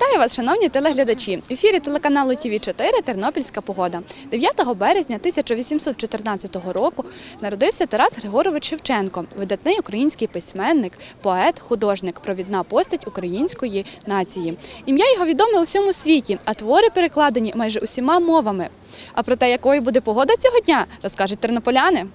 Вітаю вас, шановні телеглядачі! В ефірі телеканалу ТВ 4 Тернопільська погода. 9 березня 1814 року народився Тарас Григорович Шевченко, видатний український письменник, поет, художник, провідна постать української нації. Ім'я його відоме у всьому світі, а твори перекладені майже усіма мовами. А про те, якою буде погода цього дня, розкажуть тернополяни.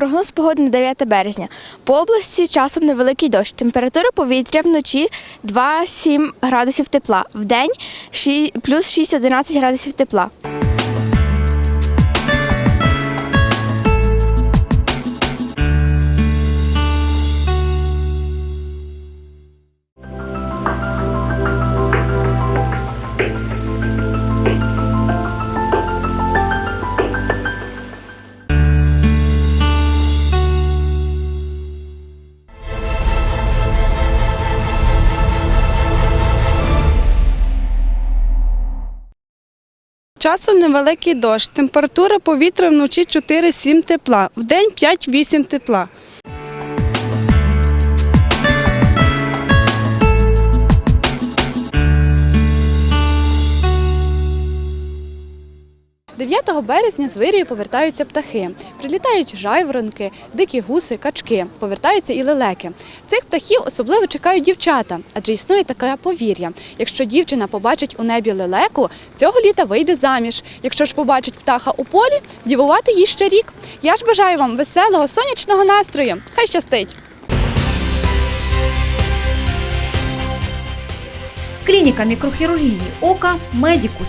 Прогноз погоди на 9 березня. По області часом невеликий дощ. Температура повітря вночі 2-7 градусів тепла. В день плюс 6-11 градусів тепла. Часом невеликий дощ. Температура повітря вночі 4-7 тепла, вдень 5-8 тепла. – 9 березня з вирію повертаються птахи. Прилітають жайворонки, дикі гуси, качки, повертаються і лелеки. Цих птахів особливо чекають дівчата, адже існує таке повір'я. Якщо дівчина побачить у небі лелеку, цього літа вийде заміж. Якщо ж побачить птаха у полі, дівувати їй ще рік. Я ж бажаю вам веселого сонячного настрою. Хай щастить! Клініка мікрохірургії ока Медікус.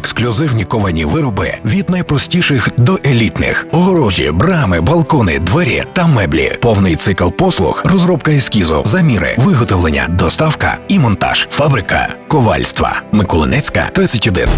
Ексклюзивні ковані вироби від найпростіших до елітних: огорожі, брами, балкони, двері та меблі. Повний цикл послуг, розробка ескізу, заміри, виготовлення, доставка і монтаж. Фабрика ковальства Миколинецька 31.